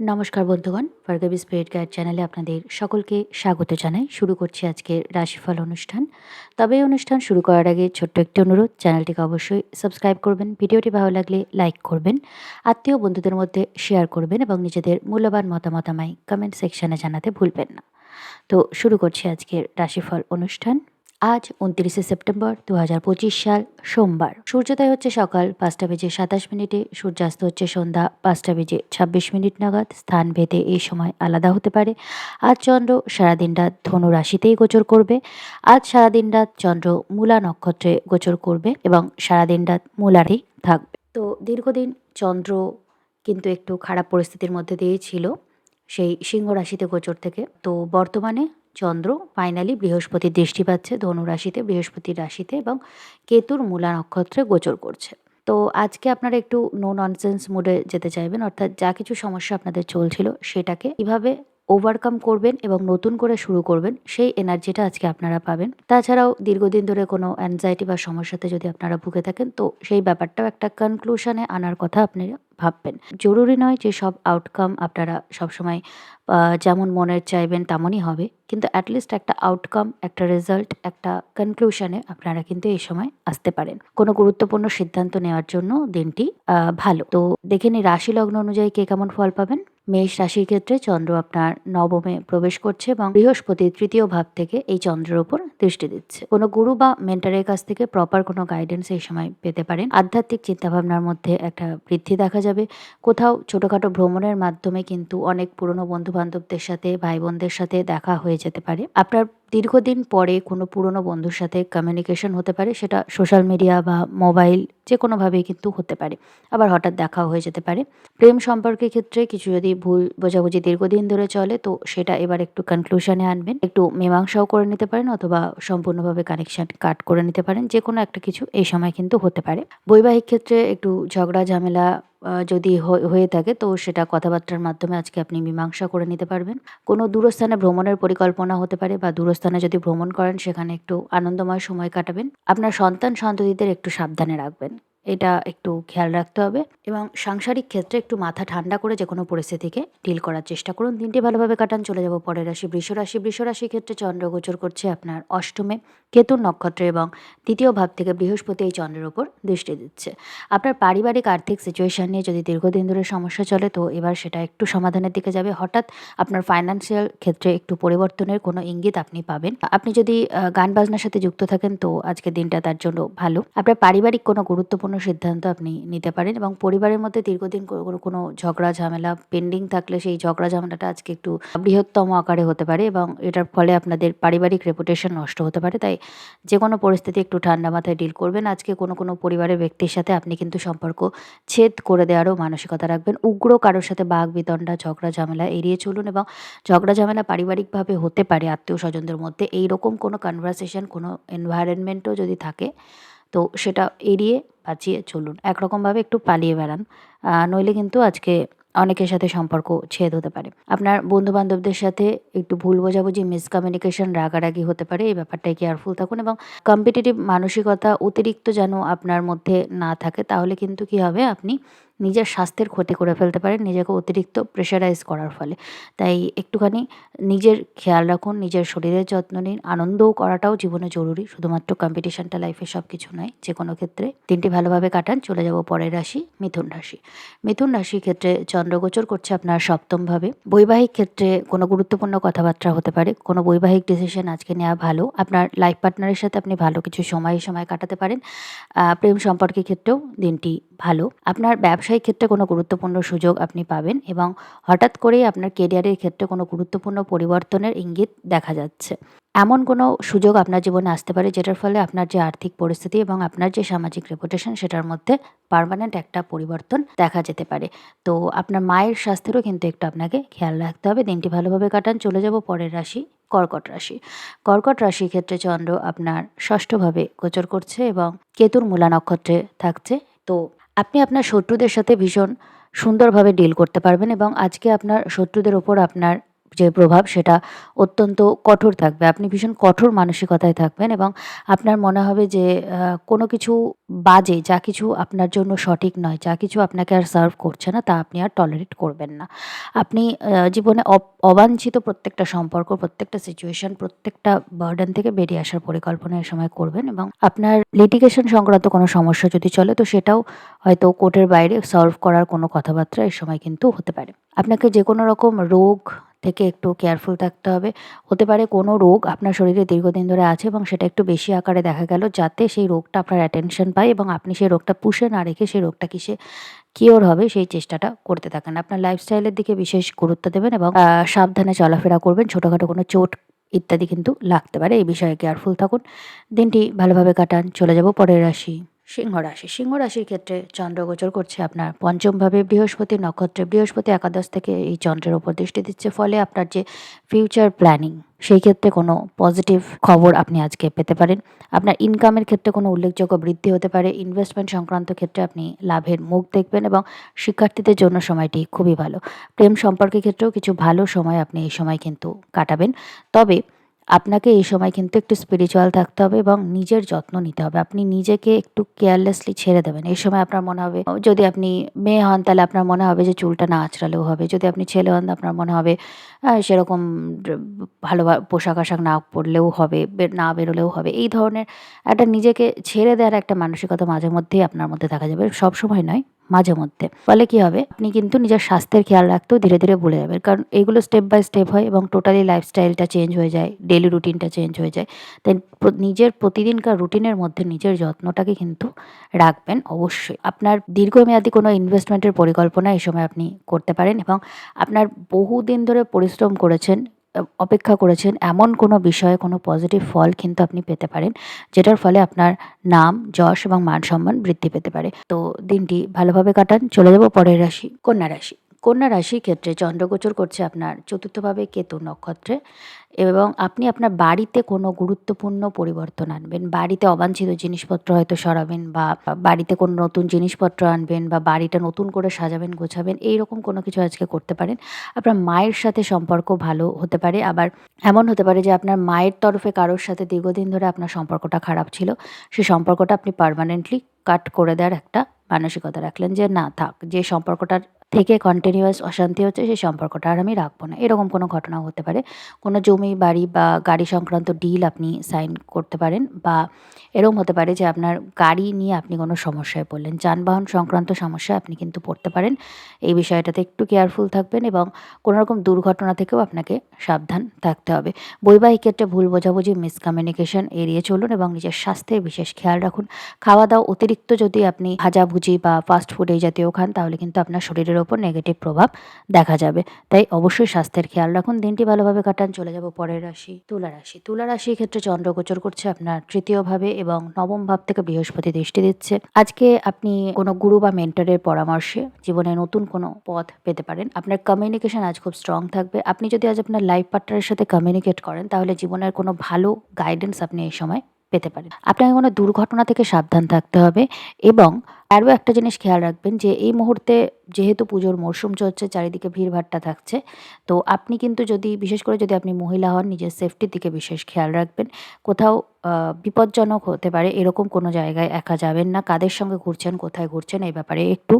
নমস্কার বন্ধুগণ, ফার্গাবি spirit guide চ্যানেলে আপনাদের সকলকে স্বাগত জানাই। শুরু করছি আজকের রাশিফল অনুষ্ঠান। তবে এই অনুষ্ঠান শুরু করার আগে ছোট্ট একটি অনুরোধ চ্যানেলটিকে অবশ্যই সাবস্ক্রাইব করবেন। ভিডিওটি ভালো লাগলে লাইক করবেন, আত্মীয় বন্ধুদের মধ্যে শেয়ার করবেন এবং নিজেদের মূল্যবান মতামত আমায় কমেন্ট সেকশনে জানাতে ভুলবেন না। তো শুরু করছি আজকের রাশিফল অনুষ্ঠান। আজ উনত্রিশে সেপ্টেম্বর দু হাজার পঁচিশ সাল, সোমবার। সূর্যোদয় হচ্ছে সকাল পাঁচটা বেজে সাতাশ মিনিটে, সূর্যাস্ত হচ্ছে সন্ধ্যা পাঁচটা বেজে ছাব্বিশ মিনিট নাগাদ। স্থান ভেদে এই সময় আলাদা হতে পারে। আজ চন্দ্র সারাদিন রাত ধনু রাশিতেই গোচর করবে। আজ সারাদিন রাত চন্দ্র মূলা নক্ষত্রে গোচর করবে এবং সারাদিন রাত মূলারই থাকবে। তো দীর্ঘদিন চন্দ্র কিন্তু একটু খারাপ পরিস্থিতির মধ্যে দিয়েই ছিল, সেই সিংহ রাশিতে গোচর থেকে। তো বর্তমানে চন্দ্র ফাইনালি বৃহস্পতির দৃষ্টি পাচ্ছে, ধনু রাশিতে, বৃহস্পতির রাশিতে এবং কেতুর মূলা নক্ষত্রে গোচর করছে। তো আজকে আপনারা একটু নো ননসেন্স মুডে যেতে চাইবেন, অর্থাৎ যা কিছু সমস্যা আপনাদের চলছিল সেটাকে কীভাবে ওভারকাম করবেন এবং নতুন করে শুরু করবেন, সেই এনার্জিটা আজকে আপনারা পাবেন। তাছাড়াও দীর্ঘদিন ধরে কোনো অ্যাংজাইটি বা সমস্যাতে যদি আপনারা ভুগে থাকেন, তো সেই ব্যাপারটাও একটা কনক্লুশনে আনার কথা আপনারা ভাববেন। জরুরি নয় যে সব আউটকাম আপনারা সবসময় যেমন মনের চাইবেন তেমনই হবে, কিন্তু অ্যাটলিস্ট একটা আউটকাম একটা রেজাল্ট একটা কনক্লুশনে আপনারা কিন্তু এই সময় আসতে পারেন। কোনো গুরুত্বপূর্ণ সিদ্ধান্ত নেওয়ার জন্য দিনটি ভালো। তো দেখে নিই রাশি লগ্ন অনুযায়ী কে কেমন ফল পাবেন? মেষ রাশির ক্ষেত্রে চন্দ্র আপনার নবমে প্রবেশ করছে এবং বৃহস্পতি তৃতীয় ভাব থেকে এই চন্দ্রের উপর দৃষ্টি দিচ্ছে। কোনো গুরু বা মেন্টারের কাছ থেকে প্রপার কোনো গাইডেন্স এই সময় পেতে পারেন। আধ্যাত্মিক চিন্তাভাবনার মধ্যে একটা বৃদ্ধি দেখা যাবে। কোথাও ছোটোখাটো ভ্রমণের মাধ্যমে কিন্তু অনেক পুরনো বন্ধু বান্ধবদের সাথে ভাই বোনদের সাথে দেখা হয়ে যেতে পারে। আপনার দীর্ঘদিন পরে কোনো পুরনো বন্ধুর সাথে কমিউনিকেশন হতে পারে, সেটা সোশ্যাল মিডিয়া বা মোবাইল যে কোনোভাবেই কিন্তু হতে পারে। আবার হঠাৎ দেখাও হয়ে যেতে পারে। প্রেম সম্পর্কের ক্ষেত্রে কিছু যদি ভুল বোঝাবুঝি দীর্ঘদিন ধরে চলে, তো সেটা এবার একটু কনক্লুশনে আনবেন। একটু মীমাংসাও করে নিতে পারেন অথবা সম্পূর্ণভাবে কানেকশন কাট করে নিতে পারেন। যে কোনো একটা কিছু এই সময় কিন্তু হতে পারে। বৈবাহিক ক্ষেত্রে একটু ঝগড়া, ঝামেলা যদি হয়ে- থাকে, তো সেটা কথাবার্তার মাধ্যমে আজকে আপনি মীমাংসা করে নিতে পারবেন। কোনো দূরস্থানে ভ্রমণের পরিকল্পনা হতে পারে বা দূরস্থানে যদি ভ্রমণ করেন, সেখানে একটু আনন্দময় সময় কাটাবেন। আপনার সন্তান সন্ততিদের একটু সাবধানে রাখবেন। এটা একটু খেয়াল রাখতে হবে এবং সাংসারিক ক্ষেত্রে একটু মাথা ঠান্ডা করে যে কোনো পরিস্থিতিকে ডিল করার চেষ্টা করুন। দিনটি ভালোভাবে কাটান। চলে যাব পরের রাশি বৃষ রাশি বৃষ রাশির ক্ষেত্রে চন্দ্র গোচর করছে আপনার অষ্টমে। কেতুর নক্ষত্রে এবং তৃতীয় ভাব থেকে বৃহস্পতি এই চন্দ্রের ওপর দৃষ্টি দিচ্ছে। আপনার পারিবারিক আর্থিক সিচুয়েশন নিয়ে যদি দীর্ঘদিন ধরে সমস্যা চলে, তো এবার সেটা একটু সমাধানের দিকে যাবে। হঠাৎ আপনার ফাইন্যান্সিয়াল ক্ষেত্রে একটু পরিবর্তনের কোনো ইঙ্গিত আপনি পাবেন। আপনি যদি গান বাজনার সাথে যুক্ত থাকেন, তো আজকের দিনটা তার জন্য ভালো। আপনার পারিবারিক কোনো গুরুত্বপূর্ণ সিদ্ধান্ত আপনি নিতে পারেন এবং পরিবারের মধ্যে দীর্ঘদিন কোনো- ঝগড়া, ঝামেলা পেন্ডিং থাকলে সেই ঝগড়া, ঝামেলাটা আজকে একটু বৃহত্তম আকারে হতে পারে এবং এটার ফলে আপনাদের পারিবারিক রেপুটেশন নষ্ট হতে পারে। তাই যে কোনো পরিস্থিতি একটু ঠান্ডা মাথায় ডিল করবেন। আজকে কোনো কোনো পরিবারের ব্যক্তির সাথে আপনি কিন্তু সম্পর্ক ছেদ করে দেওয়ারও মানসিকতা রাখবেন। উগ্র কারোর সাথে বাঘ, বিতণ্ডা, ঝগড়া, ঝামেলা এড়িয়ে চলুন এবং ঝগড়া, ঝামেলা পারিবারিকভাবে হতে পারে আত্মীয় স্বজনদের মধ্যে। এই রকম কোনো কনভারসেশন কোনো এনভায়রনমেন্টও যদি থাকে, তো সেটা এড়িয়ে বাঁচিয়ে চলুন। একরকমভাবে একটু পালিয়ে বেড়ান। নইলে কিন্তু আজকে অনেকের সাথে সম্পর্ক ছেদ হতে পারে। আপনার বন্ধু বান্ধবদের সাথে একটু ভুল বোঝাবুঝি মিসকমিউনিকেশন রাগারাগি হতে পারে। এই ব্যাপারটাই কেয়ারফুল থাকুন এবং কম্পিটিটিভ মানসিকতা অতিরিক্ত যেন আপনার মধ্যে না থাকে, তাহলে কিন্তু কি হবে? আপনি নিজের স্বাস্থ্যের ক্ষতি করে ফেলতে পারেন নিজেকে অতিরিক্ত প্রেশারাইজ করার ফলে। তাই একটুখানি নিজের খেয়াল রাখুন, নিজের শরীরের যত্ন নিন। আনন্দও করাটাও জীবনে জরুরি, শুধুমাত্র কম্পিটিশনটা লাইফে সব কিছু নয় যে কোনো ক্ষেত্রে। দিনটি ভালোভাবে কাটান, চলে যাব পরের রাশি, মিথুন রাশি। মিথুন রাশির ক্ষেত্রে চন্দ্রগোচর করছে আপনার সপ্তমভাবে। বৈবাহিক ক্ষেত্রে কোনো গুরুত্বপূর্ণ কথাবার্তা হতে পারে, কোনো বৈবাহিক ডিসিশন আজকে নেওয়া ভালো। আপনার লাইফ পার্টনারের সাথে আপনি ভালো কিছু সময় সময় কাটাতে পারেন। প্রেম সম্পর্কের ক্ষেত্রেও দিনটি ভালো। আপনার ব্যবসায়িক ক্ষেত্রে কোনো গুরুত্বপূর্ণ সুযোগ আপনি পাবেন এবং হঠাৎ করেই আপনার কেরিয়ারের ক্ষেত্রে কোনো গুরুত্বপূর্ণ পরিবর্তনের ইঙ্গিত দেখা যাচ্ছে। এমন কোনো সুযোগ আপনার জীবনে আসতে পারে যেটার ফলে আপনার যে আর্থিক পরিস্থিতি এবং আপনার যে সামাজিক রেপুটেশন সেটার মধ্যে পার্মানেন্ট একটা পরিবর্তন দেখা যেতে পারে। তো আপনার মায়ের স্বাস্থ্যেরও কিন্তু একটু আপনাকে খেয়াল রাখতে হবে। দিনটি ভালোভাবে কাটান। চলে যাব পরের রাশি, কর্কট রাশি। কর্কট রাশির ক্ষেত্রে চন্দ্র আপনার ষষ্ঠভাবে গোচর করছে এবং কেতুর মূলা নক্ষত্রে থাকছে। তো আপনি আপনার শত্রুদের সাথে ভীষণ সুন্দরভাবে ডিল করতে পারবেন এবং আজকে আপনার শত্রুদের ওপর আপনার যে প্রভাব সেটা অত্যন্ত কঠোর থাকবে। আপনি ভীষণ কঠোর মানসিকতায় থাকবেন এবং আপনার মনে হবে যে কোনো কিছু বাজে, যা কিছু আপনার জন্য সঠিক নয়, যা কিছু আপনাকে আর সার্ভ করছে না, তা আপনি আর টলারেট করবেন না। আপনি জীবনে অবাঞ্ছিত প্রত্যেকটা সম্পর্ক, প্রত্যেকটা সিচুয়েশন প্রত্যেকটা বার্ডেন থেকে বেরিয়ে আসার পরিকল্পনা এ সময় করবেন এবং আপনার লিটিগেশন সংক্রান্ত কোনো সমস্যা যদি চলে, তো সেটাও হয়তো কোর্টের বাইরে সলভ করার কোনো কথাবার্তা এ সময় কিন্তু হতে পারে। আপনাকে যে কোনো রকম রোগ থেকে একটু কেয়ারফুল থাকতে হবে। হতে পারে কোনো রোগ আপনার শরীরে দীর্ঘদিন ধরে আছে এবং সেটা একটু বেশি আকারে দেখা গেল, যাতে সেই রোগটা আপনার অ্যাটেনশন পায় এবং আপনি সেই রোগটা পুষে না রেখে সেই রোগটা কিসে কিওর হবে সেই চেষ্টাটা করতে থাকেন। আপনার লাইফস্টাইলের দিকে বিশেষ গুরুত্ব দেবেন এবং সাবধানে চলাফেরা করবেন, ছোটোখাটো কোনো চোট ইত্যাদি কিন্তু লাগতে পারে, এই বিষয়ে কেয়ারফুল থাকুন। দিনটি ভালোভাবে কাটান, চলে যাব পরের রাশি। সিংহ রাশি। সিংহ রাশির ক্ষেত্রে চন্দ্র গোচর করছে আপনার পঞ্চমভাবে বৃহস্পতি নক্ষত্রে। বৃহস্পতি একাদশ থেকে এই চন্দ্রের ওপর দৃষ্টি দিচ্ছে, ফলে আপনার যে ফিউচার প্ল্যানিং সেই ক্ষেত্রে কোনো পজিটিভ খবর আপনি আজকে পেতে পারেন। আপনার ইনকামের ক্ষেত্রে কোনো উল্লেখযোগ্য বৃদ্ধি হতে পারে। ইনভেস্টমেন্ট সংক্রান্ত ক্ষেত্রে আপনি লাভের মুখ দেখবেন এবং শিক্ষার্থীদের জন্য সময়টি খুবই ভালো। প্রেম সম্পর্কের ক্ষেত্রেও কিছু ভালো সময় আপনি এই সময় কিন্তু কাটাবেন। তবে আপনাকে এই সময় কিন্তু একটু স্পিরিচুয়াল থাকতে হবে এবং নিজের যত্ন নিতে হবে। আপনি নিজেকে একটু কেয়ারলেসলি ছেড়ে দেবেন। এই সময় আপনার মনে হবে, যদি আপনি মেয়ে হন তাহলে আপনার মনে হবে যে চুলটা না আঁচড়ালেও হবে। যদি আপনি ছেলে হন, আপনার মনে হবে সেরকম ভালো পোশাক আশাক না পরলেও হবে না বেরোলেও হবে। এই ধরনের একটা নিজেকে ছেড়ে দেওয়ার একটা মানসিকতা মাঝে মধ্যেই আপনার মধ্যে দেখা যাবে। সব সময় নয়। মাঝে মধ্যে ফলে কি হবে? আপনি কিন্তু নিজের স্বাস্থ্যের খেয়াল রাখতেও ধীরে ধীরে ভুলে যাবেন। কারণ এগুলো স্টেপ বাই স্টেপ হয় এবং টোটালি লাইফস্টাইলটা চেঞ্জ হয়ে যায় ডেলি রুটিনটা চেঞ্জ হয়ে যায়। তাই নিজের প্রতিদিনকার রুটিনের মধ্যে নিজের যত্নটাকে কিন্তু রাখবেন অবশ্যই। আপনার দীর্ঘমেয়াদী কোনো ইনভেস্টমেন্টের পরিকল্পনা এই সময় আপনি করতে পারেন এবং আপনার বহুদিন ধরে পরিশ্রম করেছেন অপেক্ষা করেছেন, এমন কোনো বিষয়ে কোনো পজিটিভ ফল কিন্তু আপনি পেতে পারেন, যেটার ফলে আপনার নাম, যশ এবং মান সম্মান বৃদ্ধি পেতে পারে। তো দিনটি ভালোভাবে কাটান। চলে যাব পরের রাশি, কন্যা রাশি। কন্যা রাশির ক্ষেত্রে চন্দ্রগোচর করছে আপনার চতুর্থভাবে কেতু নক্ষত্রে এবং আপনি আপনার বাড়িতে কোনো গুরুত্বপূর্ণ পরিবর্তন আনবেন, বাড়িতে অবাঞ্ছিত জিনিসপত্র হয়তো সরাবেন বা বাড়িতে কোনো নতুন জিনিসপত্র আনবেন বা বাড়িটা নতুন করে সাজাবেন, গোছাবেন এই রকম কোনো কিছু আজকে করতে পারেন। আপনার মায়ের সাথে সম্পর্ক ভালো হতে পারে, আবার এমন হতে পারে যে আপনার মায়ের তরফে কারোর সাথে দীর্ঘদিন ধরে আপনার সম্পর্কটা খারাপ ছিল সেই সম্পর্কটা আপনি পার্মানেন্টলি কাট করে দেওয়ার একটা মানসিকতা রাখলেন যে না, থাক, যে সম্পর্কটার থেকে কন্টিনিউয়াস অশান্তি হচ্ছে, সেই সম্পর্কটা আর আমি রাখব না। এরকম কোনো ঘটনা হতে পারে। কোনো জমি, বাড়ি বা গাড়ি সংক্রান্ত ডিল আপনি সাইন করতে পারেন বা এরকম হতে পারে যে আপনার গাড়ি নিয়ে আপনি কোনো সমস্যায় পড়লেন। যানবাহন সংক্রান্ত সমস্যায় আপনি কিন্তু পড়তে পারেন। এই বিষয়টাতে একটু কেয়ারফুল থাকবেন এবং কোনো রকম দুর্ঘটনা থেকেও আপনাকে সাবধান থাকতে হবে। বৈবাহিক ক্ষেত্রে ভুল বোঝাবুঝি মিসকমিউনিকেশন এড়িয়ে চলুন এবং নিজের স্বাস্থ্যের বিশেষ খেয়াল রাখুন। খাওয়া দাওয়া অতিরিক্ত যদি আপনি ভাজাভুজি বা ফাস্ট ফুড এই জাতীয় খান, তাহলে কিন্তু আপনার শরীরের ওপর নেগেটিভ প্রভাব দেখা যাবে। তাই অবশ্যই স্বাস্থ্যের খেয়াল রাখুন। দিনটি ভালোভাবে কাটান। চলে যাব পরের রাশি, তুলা রাশি। তুলা রাশির ক্ষেত্রে চন্দ্র গোচর করছে আপনার তৃতীয় ভাবে এবং নবম ভাব থেকে বৃহস্পতি দৃষ্টি দিচ্ছে। আজকে আপনি কোনো গুরু বা মেন্টরের পরামর্শে জীবনে নতুন কোনো পথ পেতে পারেন। আপনার কমিউনিকেশন আজ খুব স্ট্রং থাকবে। আপনি যদি আজ আপনার লাইফ পার্টনারের সাথে কমিউনিকেট করেন, তাহলে জীবনের কোনো ভালো গাইডেন্স আপনি এই সময় পেতে পারেন। আপনাকে কোনো দুর্ঘটনা থেকে সাবধান থাকতে হবে এবং আরও একটা জিনিস খেয়াল রাখবেন যে এই মুহূর্তে যেহেতু পুজোর মরশুম চলছে, চারিদিকে ভিড়ভাট্টা থাকছে। তো আপনি কিন্তু যদি, বিশেষ করে যদি আপনি মহিলা হন, নিজের সেফটির দিকে বিশেষ খেয়াল রাখবেন। কোথাও বিপজ্জনক হতে পারে, এরকম কোনো জায়গায় একা যাবেন না। কাদের সঙ্গে ঘুরছেন, কোথায় ঘুরছেন, এই ব্যাপারে একটু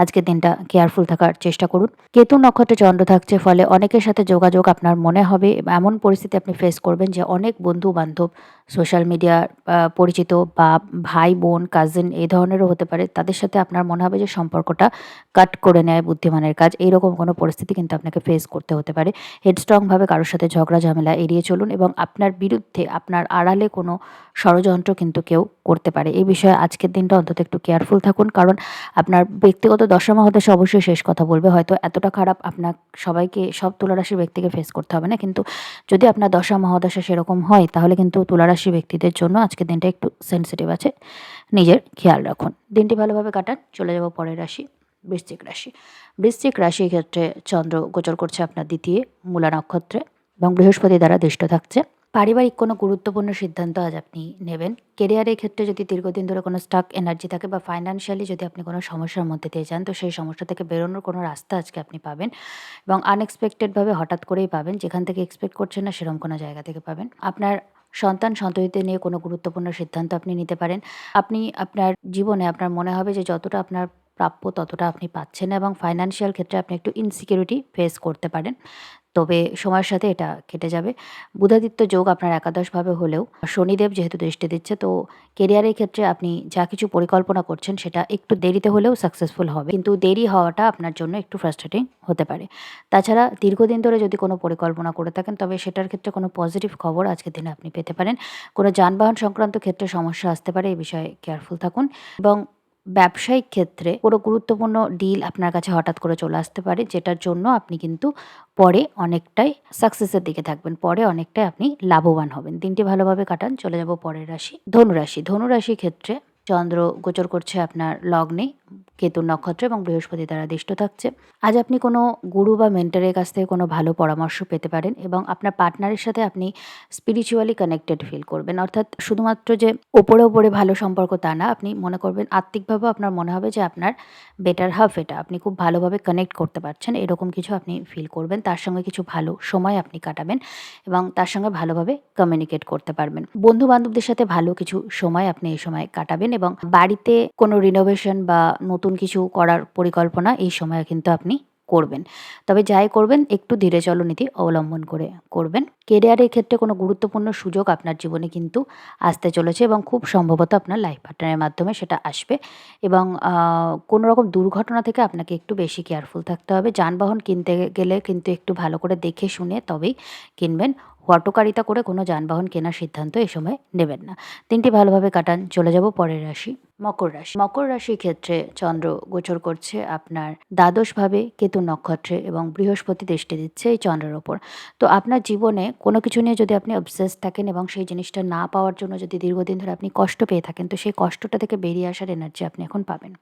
আজকের দিনটা কেয়ারফুল থাকার চেষ্টা করুন। কেতু নক্ষত্রে চন্দ্র থাকছে, ফলে অনেকের সাথে যোগাযোগ আপনার মনে হবে। এমন পরিস্থিতি আপনি ফেস করবেন যে অনেক বন্ধু বান্ধব সোশ্যাল মিডিয়ার পরিচিত বা ভাই বোন কাজিন এই ধরনেরও হতে পারে। তাদের সাথে আপনার মনে হবে যে সম্পর্কটা কাট করে নেয় বুদ্ধিমানের কাজ। এইরকম কোনো পরিস্থিতি কিন্তু আপনাকে ফেস করতে হতে পারে। হেডস্ট্রংভাবে কারোর সাথে ঝগড়া, ঝামেলা এড়িয়ে চলুন এবং আপনার বিরুদ্ধে, আপনার আড়ালে কোনো ষড়যন্ত্র কিন্তু কেউ করতে পারে। এই বিষয়ে আজকের দিনটা অন্তত একটু কেয়ারফুল থাকুন, কারণ আপনার ব্যক্তিগত দশা মহাদশা অবশ্যই শেষ কথা বলবে। হয়তো এতটা খারাপ আপনার সবাইকে, সব তুলারাশির ব্যক্তিকে ফেস করতে হবে না, কিন্তু যদি আপনার দশা মহাদশা সেরকম হয়, তাহলে কিন্তু তুলারাশি ব্যক্তিদের জন্য আজকের দিনটা একটু সেন্সিটিভ আছে। নিজের খেয়াল রাখুন। দিনটি ভালোভাবে কাটান, চলে যাব পরের রাশি, বৃশ্চিক রাশি। বৃশ্চিক রাশির ক্ষেত্রে চন্দ্র গোচর করছে আপনার দ্বিতীয় মূলা নক্ষত্রে এবং বৃহস্পতি দ্বারা দৃষ্ট থাকছে। পারিবারিক কোনো গুরুত্বপূর্ণ সিদ্ধান্ত আজ আপনি নেবেন। কেরিয়ারের ক্ষেত্রে যদি দীর্ঘদিন ধরে কোনো স্টাক এনার্জি থাকে বা ফাইন্যান্সিয়ালি যদি আপনি কোনো সমস্যার মধ্যে দিয়ে যান, তো সেই সমস্যা থেকে বেরোনোর কোনো রাস্তা আজকে আপনি পাবেন এবং আনএক্সপেক্টেডভাবে হঠাৎ করেই পাবেন। যেখান থেকে এক্সপেক্ট করছেন না, সেরকম কোনো জায়গা থেকে পাবেন। আপনার সন্তান সন্ততিদের নিয়ে কোনো গুরুত্বপূর্ণ সিদ্ধান্ত আপনি নিতে পারেন। আপনি আপনার জীবনে আপনার মনে হবে যে যতটা আপনার প্রাপ্য ততটা আপনি পাচ্ছেন এবং ফাইন্যান্সিয়াল ক্ষেত্রে আপনি একটু ইনসিকিউরিটি ফেস করতে পারেন। তবে সময়ের সাথে এটা কেটে যাবে। বুধাদিত্য যোগ আপনার একাদশভাবে হলেও, শনিদেব যেহেতু দৃষ্টি দিচ্ছে, তো কেরিয়ারের ক্ষেত্রে আপনি যা কিছু পরিকল্পনা করছেন সেটা একটু দেরিতে হলেও সাকসেসফুল হবে। কিন্তু দেরি হওয়াটা আপনার জন্য একটু ফ্রাস্ট্রেটিং হতে পারে। তাছাড়া দীর্ঘদিন ধরে যদি কোনো পরিকল্পনা করে থাকেন, তবে সেটার ক্ষেত্রে কোনো পজিটিভ খবর আজকের দিনে আপনি পেতে পারেন। কোনো যানবাহন সংক্রান্ত ক্ষেত্রে সমস্যা আসতে পারে এই বিষয়ে কেয়ারফুল থাকুন। এবং ব্যবসায়িক ক্ষেত্রে কোনো গুরুত্বপূর্ণ ডিল আপনার কাছে হঠাৎ করে চলে আসতে পারে, যেটার জন্য আপনি কিন্তু পরে অনেকটাই সাকসেসের দিকে থাকবেন, পরে অনেকটাই আপনি লাভবান হবেন। দিনটি ভালোভাবে কাটান। চলে যাব পরের রাশি, ধনুরাশি। ধনুরাশির ক্ষেত্রে চন্দ্র গোচর করছে আপনার লগ্নে, কেতুর নক্ষত্র এবং বৃহস্পতি দ্বারা দিষ্ট থাকছে। আজ আপনি কোনো গুরু বা মেন্টারের কাছ থেকে কোনো ভালো পরামর্শ পেতে পারেন এবং আপনার পার্টনারের সাথে আপনি স্পিরিচুয়ালি কানেক্টেড ফিল করবেন। অর্থাৎ শুধুমাত্র যে ওপরে ওপরে ভালো সম্পর্ক তা না, আপনি মনে করবেন আত্মিকভাবেও আপনার মনে হবে যে আপনার বেটার হাফ এটা। আপনি খুব ভালোভাবে কানেক্ট করতে পারছেন, এরকম কিছু আপনি ফিল করবেন। তার সঙ্গে কিছু ভালো সময় আপনি কাটাবেন এবং তার সঙ্গে ভালোভাবে কমিউনিকেট করতে পারবেন। বন্ধু বান্ধবদের সাথে ভালো কিছু সময় আপনি এই সময় কাটাবেন। এবং বাড়িতে কোনো রিনোভেশন বা নতুন কিছু করার পরিকল্পনা এই সময়ে কিন্তু আপনি করবেন। তবে যাই করবেন, একটু ধীরে চলনীতি অবলম্বন করে করবেন। কেরিয়ারের ক্ষেত্রে কোনো গুরুত্বপূর্ণ সুযোগ আপনার জীবনে কিন্তু আসতে চলেছে এবং খুব সম্ভবত আপনার লাইফ পার্টনারের মাধ্যমে সেটা আসবে এবং কোনো রকম দুর্ঘটনা থেকে আপনাকে একটু বেশি কেয়ারফুল থাকতে হবে। যানবাহন কিনতে গেলে কিন্তু একটু ভালো করে দেখে শুনে তবেই কিনবেন। হটকারিতা করে কোনো যানবাহন কেনার সিদ্ধান্ত এ সময় নেবেন না। দিনটি ভালোভাবে কাটান, চলে যাব পরের রাশি। মকর রাশি। মকর রাশির ক্ষেত্রে চন্দ্র গোচর করছে আপনার দ্বাদশভাবে কেতু নক্ষত্রে এবং বৃহস্পতি দৃষ্টি দিচ্ছে এই চন্দ্রের ওপর। তো আপনার জীবনে কোনো কিছু নিয়ে যদি আপনি অবসেস থাকেন এবং সেই জিনিসটা না পাওয়ার জন্য যদি দীর্ঘদিন ধরে আপনি কষ্ট পেয়ে থাকেন, তো সেই কষ্টটা থেকে বেরিয়ে আসার এনার্জি আপনি এখন পাবেন।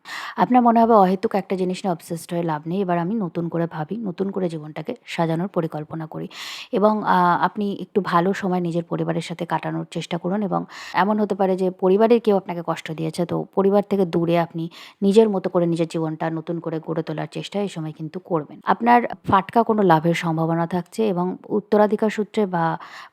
আপনার মনে হবে অহেতুক একটা জিনিস নিয়ে অবসেসড হয়ে লাভ নেই, এবার আমি নতুন করে ভাবি, নতুন করে জীবনটাকে সাজানোর পরিকল্পনা করি। এবং আপনি একটু ভালো সময় নিজের পরিবারের সাথে কাটানোর চেষ্টা করুন এবং এমন হতে পারে যে পরিবারের কেউ আপনাকে কষ্ট দিয়েছে, তো পরিবার থেকে দূরে আপনি নিজের মতো করে নিজের জীবনটা নতুন করে গড়ে তোলার চেষ্টা এই সময় কিন্তু করবেন। আপনার ফাটকা কোনো লাভের সম্ভাবনা থাকছে এবং উত্তরাধিকার সূত্রে বা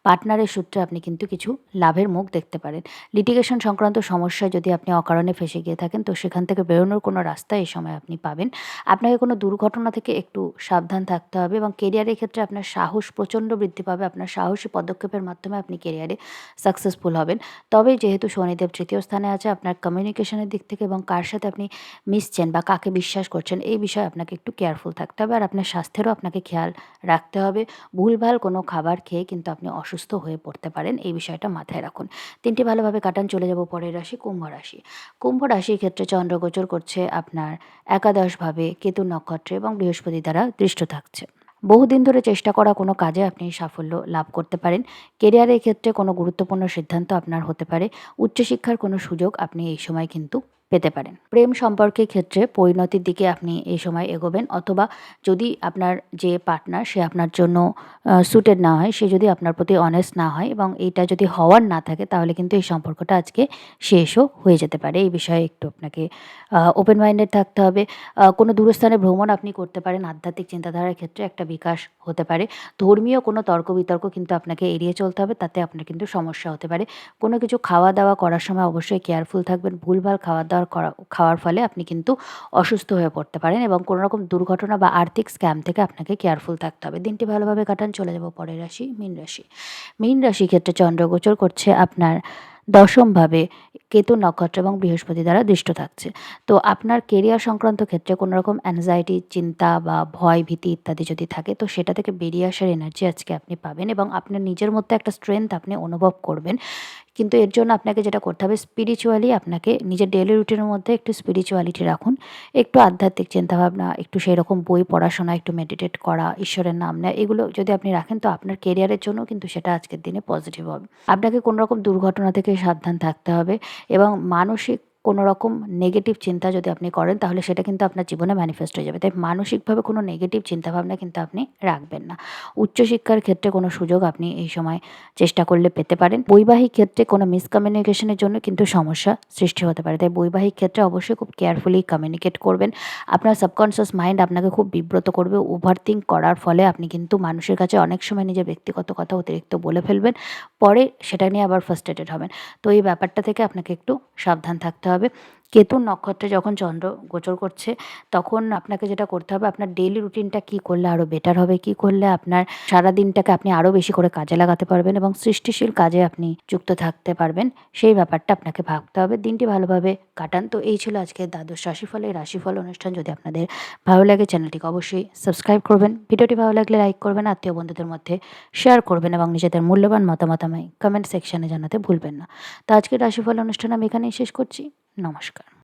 পার্টনারের সূত্রে আপনি কিন্তু কিছু লাভের মুখ দেখতে পারেন। লিটিগেশন সংক্রান্ত সমস্যায় যদি আপনি অকারণে ফেসে গিয়ে থাকেন, তো সেখান থেকে বেরোনোর কোনো রাস্তা এই সময় আপনি পাবেন। আপনাকে কোনো দুর্ঘটনা থেকে একটু সাবধান থাকতে হবে এবং কেরিয়ারের ক্ষেত্রে আপনার সাহস প্রচণ্ড বৃদ্ধি পাবে। আপনার সাহসী পদক্ষেপের মাধ্যমে আপনি কেরিয়ারে সাকসেসফুল হবেন। তবে যেহেতু শনিদেব তৃতীয় স্থানে আছে, আপনার কমিউনিকেশনের দিক থেকে এবং কার সাথে আপনি মিশছেন বা কাকে বিশ্বাস করছেন, এই বিষয়ে আপনাকে একটু কেয়ারফুল থাকতে হবে। আর আপনার স্বাস্থ্যেরও আপনাকে খেয়াল রাখতে হবে। ভুলভাল কোনো খাবার খেয়ে কিন্তু আপনি অসুস্থ হয়ে পড়তে পারেন, এই বিষয়টা মাথায় রাখুন। তিনটি ভালোভাবে কাটান, চলে যাব পরের রাশি, কুম্ভ রাশি। কুম্ভ রাশির ক্ষেত্রে চন্দ্রগোচর করছে আপনার একাদশভাবে, কেতু নক্ষত্রে এবং বৃহস্পতি দ্বারা দৃষ্ট থাকছে। বহুদিন ধরে চেষ্টা করা কোনো কাজে আপনি সাফল্য লাভ করতে পারেন। কেরিয়ারের ক্ষেত্রে কোনো গুরুত্বপূর্ণ সিদ্ধান্ত আপনার হতে পারে। উচ্চশিক্ষার কোনো সুযোগ আপনি এই সময় কিন্তু পেতে পারেন। প্রেম সম্পর্কের ক্ষেত্রে পরিণতির দিকে আপনি এই সময় এগোবেন অথবা যদি আপনার যে পার্টনার সে আপনার জন্য সুটেড না হয়, সে যদি আপনার প্রতি অনেস্ট না হয় এবং এইটা যদি হওয়ার না থাকে তাহলে কিন্তু এই সম্পর্কটা আজকে শেষও হয়ে যেতে পারে। এই বিষয়ে একটু আপনাকে ওপেন মাইন্ডেড থাকতে হবে। কোনো দূরস্থানে ভ্রমণ আপনি করতে পারেন। আধ্যাত্মিক চিন্তাধারার ক্ষেত্রে একটা বিকাশ হতে পারে। ধর্মীয় কোনো তর্ক বিতর্ক কিন্তু আপনাকে এড়িয়ে চলতে হবে, তাতে আপনার কিন্তু সমস্যা হতে পারে। কোনো কিছু খাওয়া দাওয়া করার সময় অবশ্যই কেয়ারফুল থাকবেন। ভুলভাল খাওয়া দাওয়া করা, খাওয়ার ফলে আপনি কিন্তু অসুস্থ হয়ে পড়তে পারেন এবং কোনো রকম দুর্ঘটনা বা আর্থিক স্ক্যাম থেকে আপনাকে কেয়ারফুল থাকতে হবে। দিনটি ভালোভাবে কাটান, চলে যাব পরের রাশি, মীন রাশি। মীন রাশি ক্ষেত্রে চন্দ্রগোচর করছে আপনার দশমভাবে কেতু নক্ষত্র এবং বৃহস্পতি দ্বারা দৃষ্ট থাকছে। তো আপনার কেরিয়ার সংক্রান্ত ক্ষেত্রে কোনো রকম অ্যাংজাইটি চিন্তা বা ভয়, ভীতি ইত্যাদি যদি থাকে, তো সেটা থেকে বেরিয়ে আসার এনার্জি আজকে আপনি পাবেন এবং আপনার নিজের মধ্যে একটা স্ট্রেংথ আপনি অনুভব করবেন। কিন্তু এর জন্য আপনাকে যেটা করতে হবে স্পিরিচুয়ালি আপনাকে নিজের ডেলি রুটিনের মধ্যে একটু স্পিরিচুয়ালিটি রাখুন। একটু আধ্যাত্মিক চিন্তাভাবনা, একটু সেই রকম বই পড়াশোনা, একটু মেডিটেট করা, ঈশ্বরের নাম নেওয়া এগুলো যদি আপনি রাখেন তো আপনার কেরিয়ারের জন্য কিন্তু সেটা আজকের দিনে পজিটিভ হবে। আপনাকে কোনো রকম দুর্ঘটনা থেকে সাবধান থাকতে হবে এবং মানসিক কোনো রকম নেগেটিভ চিন্তা যদি আপনি করেন, তাহলে সেটা কিন্তু আপনার জীবনে ম্যানিফেস্ট হয়ে যাবে। তাই মানসিকভাবে কোনো নেগেটিভ চিন্তাভাবনা কিন্তু আপনি রাখবেন না। উচ্চশিক্ষার ক্ষেত্রে কোনো সুযোগ আপনি এই সময় চেষ্টা করলে পেতে পারেন। বৈবাহিক ক্ষেত্রে কোনো মিসকমিউনিকেশনের জন্য কিন্তু সমস্যা সৃষ্টি হতে পারে। তাই বৈবাহিক ক্ষেত্রে অবশ্যই খুব কেয়ারফুলি কমিউনিকেট করবেন। আপনার সাবকনসিয়াস মাইন্ড আপনাকে খুব বিব্রত করবে। ওভার থিঙ্ক করার ফলে আপনি কিন্তু মানুষের কাছে অনেক সময় নিজের ব্যক্তিগত কথা অতিরিক্ত বলে ফেলবেন। পরে সেটা নিয়ে আবার ফার্স্ট্রেটেড হবেন। তো এই ব্যাপারটা থেকে আপনাকে একটু সাবধান থাকতে হবে। কেতুর নক্ষত্রে যখন চন্দ্র গোচর করছে, তখন আপনাকে যেটা করতে হবে, আপনার ডেইলি রুটিনটা কী করলে আরও বেটার হবে, কী করলে আপনার সারা দিনটাকে আপনি আরও বেশি করে কাজে লাগাতে পারবেন এবং সৃষ্টিশীল কাজে আপনি যুক্ত থাকতে পারবেন, সেই ব্যাপারটা আপনাকে ভাবতে হবে। দিনটি ভালোভাবে কাটান। তো এই ছিল আজকে দ্বাদশ রাশিফল। এই রাশিফল অনুষ্ঠান যদি আপনাদের ভালো লাগে, চ্যানেলটিকে অবশ্যই সাবস্ক্রাইব করবেন। ভিডিওটি ভালো লাগলে লাইক করবেন, আত্মীয় বন্ধুদের মধ্যে শেয়ার করবেন এবং নিজেদের মূল্যবান মতামত আমায় কমেন্ট সেকশানে জানাতে ভুলবেন না। তো আজকের রাশিফল অনুষ্ঠান আমি এখানেই শেষ করছি। নমস্কার।